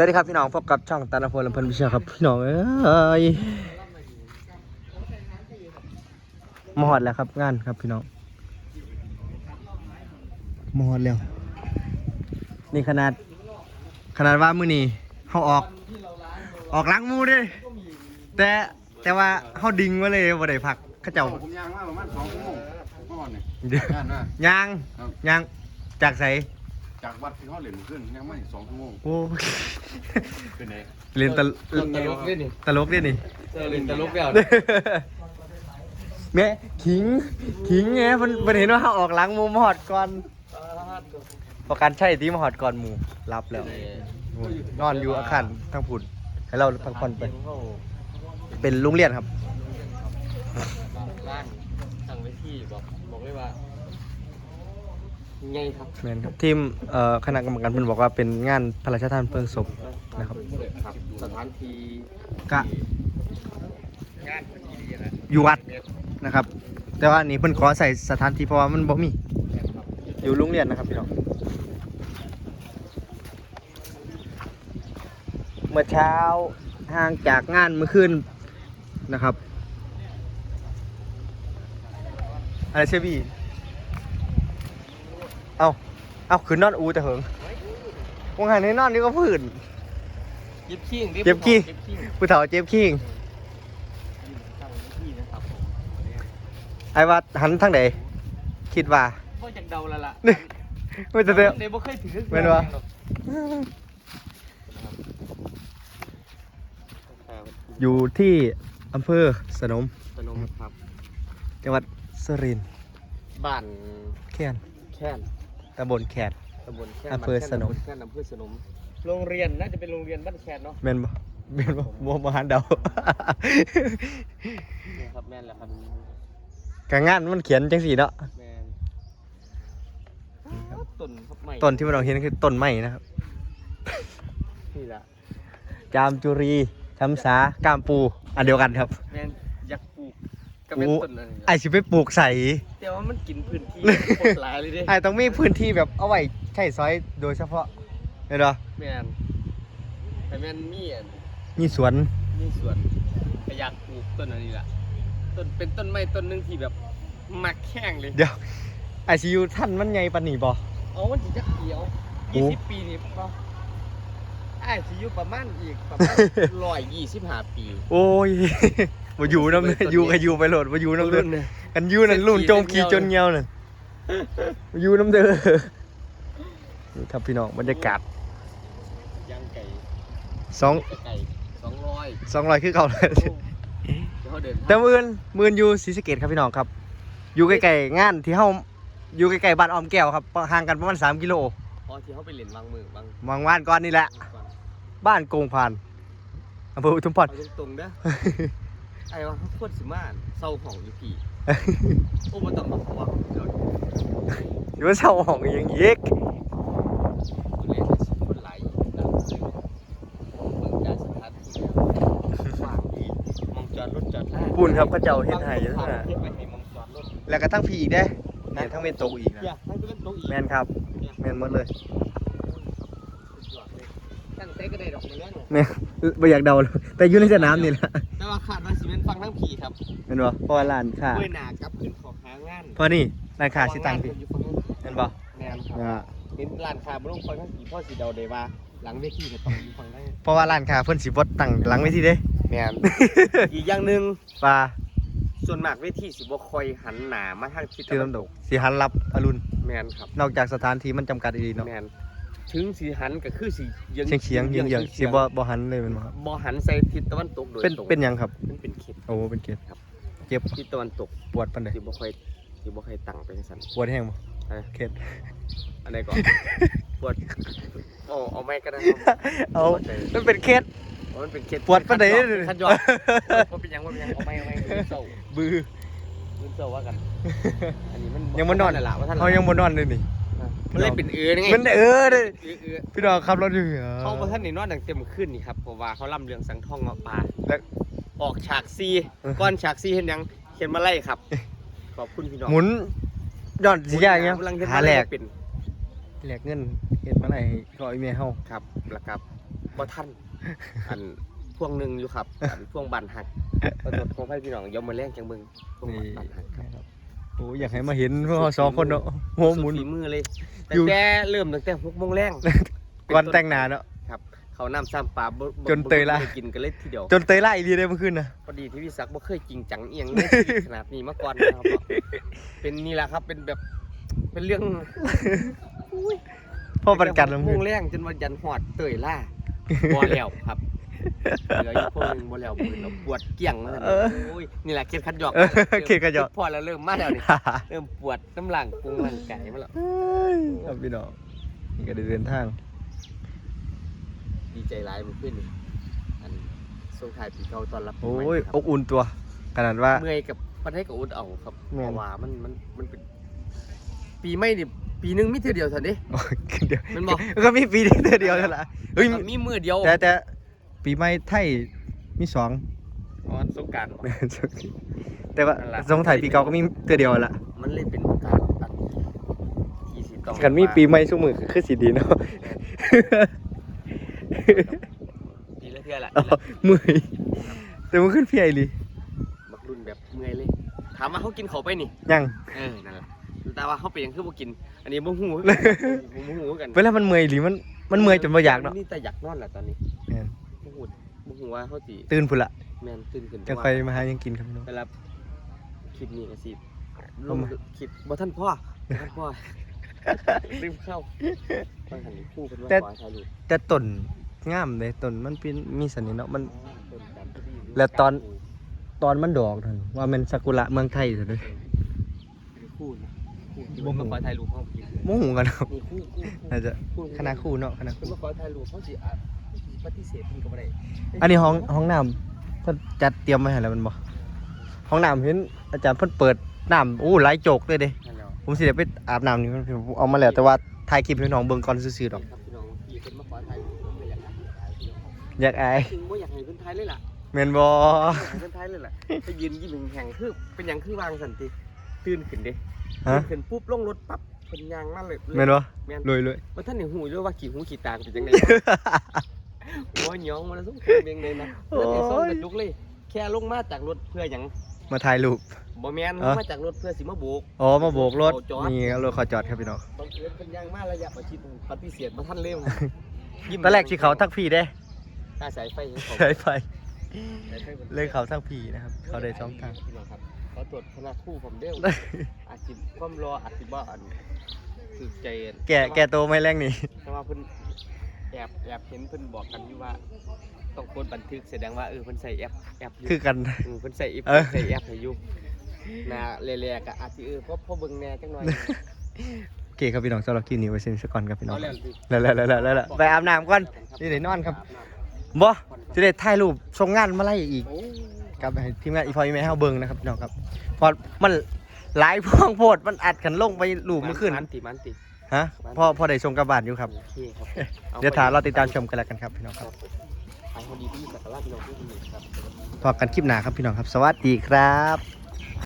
สวัสดีครับพี่น้องพบกับช่องตาลพลลำเพลินพิเชษครับพี่น้องเอ้ยมหอดแล้วครับงานครับพี่น้องมหอดแล้วนี่ขนาด ขนาดว่ามือนี้เขาออก ออกล้างมูเด้วยแต่แต่ว่าเขาดึงมาเลยบ่ได้พักเขาเจ้าผมยางมาประมาณสองชั่วโมงเมื่อวานนี่เดี๋ยวงานมายางยางจากใส จากวัดที่เขาเหรียญขึ้นยังไม่สองชั่วโมงโอ้เป็นไงเรียนตลตลกด้วยนี่ตลกด้วยนี่เจอเล่นตลกแล้วแม่ขิงขิงไงมันมันเห็นว่าเขาออกหลังหมูมาหอดก่อนประกันใช่ที่มาหอดก่อนหมูรับแล้ว นอนอยู่อาคารทั้งผุนให้เราพักผ่อนไป เป็นลุงเรียนครับร่างสั่งไว้ที่บอกบอกเลยว่า ไงครับแมนครับทีมเอ่อคณะกรรมการเพิ่นบอกว่าเป็นงานพระราชทานเพลิงศพนะครับครับ สถานที่กะงานพอดีนะอยู่วัดนะครับ แต่ว่านี่เพิ่นขอใส่สถานที่เพราะว่ามันบ่มีอยู่โรงเรียนนะครับพี่น้องเมื่อเช้าห่างจากงานเมื่อคืนนะครับอะไรเชบี้ เอาเอาคืนนอนอูแต่เหิงวงหันให้นอนนี่ก็พื้นเจ็บขี้งเจ็บขี้เจ็บขี้งผู้เฒ่าเจ็บขิงสั่งไว้ที่นะครับผมไอ้ว่าหันทางไหนคิดว่าก็จากเดาแล้วล่ะนี่ไม่จะเตะเดี๋ยวบ่เคยถือแม่นวะอยู่ที่อำเภอสนมสนมครับ จังหวัดสุรินทร์บ้านแค่นแค่น ตำบลแขนตำบลแค่นอำเภอสนม แค่นอำเภอสนม โรงเรียนน่าจะเป็นโรงเรียนบ้านแคนเนาะแม่นบ่แม่นบ่บ่บ่หันเดา เนี่ยครับแม่นแหละครับกางานมันเขียนจังสีเนาะแม่นต้นครับใหม่ต้นที่เราเห็นคือต้นไม้นะครับ นี่แหละจามจุรีทำสากามปู อันเดียวกันครับ แม่นอยากปลูกก็เป็นโอ้ต้นอะไรไอสิไปปลูกใส่ แต่ว่ามันกินพื้นที่โคตรหลายเลยเด้ไอต้องมีพื้นที่แบบเอาไว้ใช้ซอยโดยเฉพาะเห็นบ่แม่นแต่แม่นมีอันมีสวนมีสวนก็อยากปลูกต้นอันนี้ล่ะต้นเป็นต้นไม้ต้นหนึงที่แบบมักแข้งเลย เดี๋ยวไอซียูท่านมันใหญ่ปานนี้บ่ เอามันสิจักเดียวโอ้20ปีนี่บ่อ้ายสิอยู่ประมาณอีกประมาณ125ปี โอ้ย บ่อยู่นำเลยอยู่ก็อยู่ไปโหลดบ่อยู่นำเด้อเนี่ยกันอยู่นั่นรุ่นโจมขี่จนเงียวน่ะบ่อยู่นำเด้อนี่ครับพี่น้องบรรยากาศย่างไก่สองไก่200สองร้อยคือเก่าเลยเดี๋ยวเขาเดินแต่มื่นมื่นอยู่ศรีสะเกดครับพี่น้องครับ อยู่ใกล้ๆงานที่เฮาอยู่ใกล้ๆบ้านออมแก้วครับห่างกันประมาณ3กิโลพอที่เขาไปเล่นวางมือวางวางว่านก่อนนี่แหละก่อนบ้านโกงพานอำเภออุทุมพรเอาตรงๆเด้อ ไอ้ว่าเขาควรสิมาเศร้าของอยู่พี่ โอ้บ่ต้องมาขอว่าเดี๋ยวอยู่ว่าเศร้าห้องอีหยังอีกเล่นสิคนหลายอยู่นะเบิ่งจากสถานที่ฝากดีมองจอดรถจอดได้ปุ่นครับเขาเจ้าเฮ็ดให้อยู่นั่นน่ะเฮ็ดไปให้มองจอดรถแล้วก็ทั้งพี่อีกเด้เนี่ยทั้งเมนโตกอีกอยานะกให้เป็นโต๊ะอีกแมนครับแมนหมดเลยตั้งใจก็ได้ดอกในเรื่องแมนไม่อยากเดาเลยแต่อยู่ในสนามนี่แหละ เป็นฟังทั้งผีครับแม่นบ่เพราะว่าร้านค้าด้วยหนากลับขึ้นขอหางานเพราะนี่ร้านค้าสิตังพี่อยู่ฝั่งนู้นแม่นบ่แม่นครับอ่าเป็นร้านค้าบ่ลงฟังทั้งผีพ่อสิเดาได้ว่า หลังเวทีก็ต้องอยู่ฝั่งได้เพราะว่าร้านค้าเพิ่นสิบ่ตั้งหลังไว้ที่เด้แม่นอีกอย่างหนึ่งว่าส่วนมากเวทีสิบ่ค่อยหันหน้ามาทางทิศที่ลำดกสิหันรับอรุณแม่นครับ นอกจากสถานที่มันจำกัดอีกเนาะ แม่น ถึงสิหันก็คือสิเยื้องเฉียงเฉียงๆเยืองๆสิบ่บ่หันเลยแม่นบ่ครับบ่หันใส่ทิศตะวันตกโดยเป็นตรงเป็นหยังครับ มันเป็นเขตโอ้เป็นเกียรติครับเจ็บทิศตะวันตกปวดปานใดสิบ่ค่อยสิบ่ค่อยตั้งไปจังซั่น ปวดแห้งบ่เอ้ย เข็ดอันใดก่อน ปวดโอ้เอาไม่ก็ได้ครับเอามันเป็นเคสเพราะมันเป็นเขตปวดปานใดคันยอดบ่เป็นหยังบ่เป็นหยังเอาไม่เอาไม่เอาเศร้า บือมันเศร้าว่ากัน อันนี้มันยังบ่นอนนั่นล่ะว่าท่านเขายังบ่นอนเลยนี่ มันเลยเป็นเอือนี่ไงมันเออเด้เอือเอือพี่น้องขับรถอยู่เหรอเขาบอกท่านนี่นอนดังเต็มขึ้นนี่ครับเพราะว่าเขาล่ำเรืองสังทองเงาะป่าแล้วออกฉากซีก้อนฉากซีเห็นยังเขียนมาไล่ครับ ขอบคุณพี่น้องหมุนย้อนสิยากเงี้ยกำลังเฮ็ดหามาแหลไล่กเป็นแหลกเงินเฮ็ดมาไหนขออีเมลเฮาครับแล้วครับหบ่ทันอันพวงหนึ่งอยู่ครับอันพวงบันหักขอโทษขอให้พี่น้องอยอมมาแรงจังเบิ่งพวงนี่บันหักครับ โอ้อยากให้มาเห็นพวกเราสองคนเนาะหัวหมุน สุดฝีมือเลยอแต่ยู่แต่เริ่มตั้งแต่หกโมงแรงก่อนแต่งหน้าเนาะ ครับเขาน้ำซ้ำปลาบ่บ่จนเตยละ บ่ได้กินกันเลยทีเดียวจนเตยล่าอีรีได้เมื่อคืนนะพอดีที่พี่ศักดิ์บ่เคยจริงจังเอียงในชีวิตขนาดนี้มาก่อนนะครับเป็นนี่แหละครับเป็นแบบเป็นเรื่องพ่อประกันตั้เมื่งอคืนแต่หกโมงแรงจนวันยันหอดเตยล่าบ่แล้วครับ เหลืออีกพวกหนึงบ่แล้วมือเราปวดเกี่ยงแล้วโอ้ยนี่แหละเคล็ดขัดหยอกเออเคกระจอก พอแล้วเริ่มมาแล้วนี่เริ่มปวดน้ำหลังปรุงร่างกายมาแล้ว ครับพี่น้องนี่ก็ได้เดินทาง ดีใจหลายมันขึ้นนี่อันส่งท้ายปีเก่าตอนรับปีโอ้ใหม่ยครับอบอุ่นตัว ขนาดว่า เมื่อยกับประเทศกับอุดเอาครับแม่น เพราะว่ามันมันมันเป็น ปีไม่นี่ปีหนึงมีเท่อเดียวเท่านี้โอ้ยเดียวมันบอก ก็มีปีเดียวเดียวเท่านั้นละเฮ้ย มีมือเดียวแต่แต่ ปีใหม่ไทยมีสองอ๋อสงกราร แต่ว่านั่นล่ะทรงไทยปีเก่าก็มีเตือเดียวละมันเลยเป็นโอกาสอันที่สิต้องกันมีปีใหม่สู้มือคือสีดีเนาะ ปีละเทื่อละอ๋อมือแต่มันขึ้นเพียเลยบักรุ่นแบบเมื่อยเลย ถามว่าเขากินเขาวไปนี่ ยัง เออ นั่นแหละแต่ว่าเขาเป็นหยังคือบ่กิน อันนี้บ่ฮู้ บ่ฮู้กันเวลามันเมื่อยหรือมันมันเมื่อยจนบ่อยากเนาะ นี่แต่อยากนอนแหละตอนนี้แม่นบ่ ฮู้บ่ฮู้ว่าเขาสิตื่นพุ่นละแม่นตื่นขึ้นจะแต่ว่าไปมาหายังกินครับพี่น้องเวลาคลิปนี้ก็สิลเอางมาคลิปบ่ทันพ่อบ่ทันพ่อรีบเข้าบางหันคู่เป็นว่าแต่ขอถ่ายรูปแต่ต้นงามเลยต้นมันเป็นมีเสน่ห์เนาะมัน ต้นกันพอดีแล้วตอน ตอนมันดอกนั่นว่ามันซากุระเมืองไทยซะเด้อ คู่นะคู่ที่บ่เพิ่นฮู้มาขอถ่ายรูปเฮากินโมโหกันครับนี่คู่คู่คู่น่าจะคู่คณะคู่เนาะคณะเพิ่นคู่มาขอถ่ายรูปเฮาสิอะ ปฏิเสธเพิ่นก็บ่ได้อันนี้ห้องห้องน้ำเพิ่นจัดเตรียมไว้ให้แล้วแมันบ่ห้องน้ำเห็นอาจารย์เพิ่นเปิดน้ำโอ้หลายโจกเลยเด้นั่นแหละผมสิได้ไปอาบน้ำนี่ผมเอามาแล้วแต่ว่าถ่ายคลิปให้น้องเบิ่งก่อนซื่อๆดอกครับพี่น้องพี่เพิ่นมาขอถ่ายรูปผมเลยอยากถ่ายพี่น้องอยากอายจริงบ่อยากให้เพิ่นถ่ายเลยล่ะ แม่นบ่บ่อยากให้เพิ่นถ่ายเลยล่ะไปยืนยิ้มแห่งๆคือเป็นหยังคือวางสันติตื่นขึ้นเด้ฮะตื่นขึ้นปุ๊บลงรถปั๊บเพิ่นย่างมาเลยแม่นบ่แม่นรวยเลยว่าท่านนี่หูด้วยว่ากี่หูกี่ตาเป็นจังได โอ้ยหยองมันสมควรเองเลยนะโอ้ยเพื่อที่ส่งกระจุกเลย แค่ลงมาจากรถเพื่อหยังมาถ่ายรูป บ่แม่นลเอ้อ งมาจากรถเพื่อสิมาโบก อ๋อ มาโบกรถเอาจอด นี่รถเขาจอดครับพี่น้องบางเอิญเป็นย่างมาระยะประชิดปฏิเสธบ่ทันเร็วยิ้มตอนแรกที่เขาทักพี่เด้ตาสายไฟของเขาใช้ไฟสายไฟบนเลยเขาทักพี่นะครับ เขาได้สองทาง พี่น้องครับขอตรวจคณะคู่ผมเด้วอาจสิความรออาจสิบ่อันถูกใจแกแกโตไม่แรงนี่ แต่ว่าเพิ่น แอบแอบเห็นเพิ่นบอกกันอยู่ว่าต้องกดบันทึกแสดงว่าเออเพิ่นใส่แอปแอปอยู่คือกันอืมเพิ่นใส่อีฟเออ ใส่แอปให้อยู่นาเละๆก็อาจสิเออเพราะเพราะเบิ่งแหน่จังหน่อยโอเคครับพี่น้องสำหรับคลิปนี้ไว้เซ็นสักก่อนครับพี่น้องเอาแล้วสิแล้วแล้วแล้วแล้วแล้วไปอาบน้ำก่อนนี่ได้นอนครับบ่จะได้ถ่ายรูปส่งงานมาไล่อีก โอ้กับให้ทีมงานอีพอยแม่เฮาเบิ่งนะครับพี่น้องครับเพอมันหลายพวงโพดมันอัดกันลงไปรูปเมื่อคืนมันติมันติ ฮะพอพอได้ส่งกลับบ้านอยู่ครับ โอเคครับเดี๋ยวถาเราติดตามชมกันแล้วกันครับพี่น้องคครัรับบไปพอดีพี่สักการะพี่น้องผู้หนึ่งครับ พอกันคลิปหน้าครับพี่น้องครับ สวัสดีครับ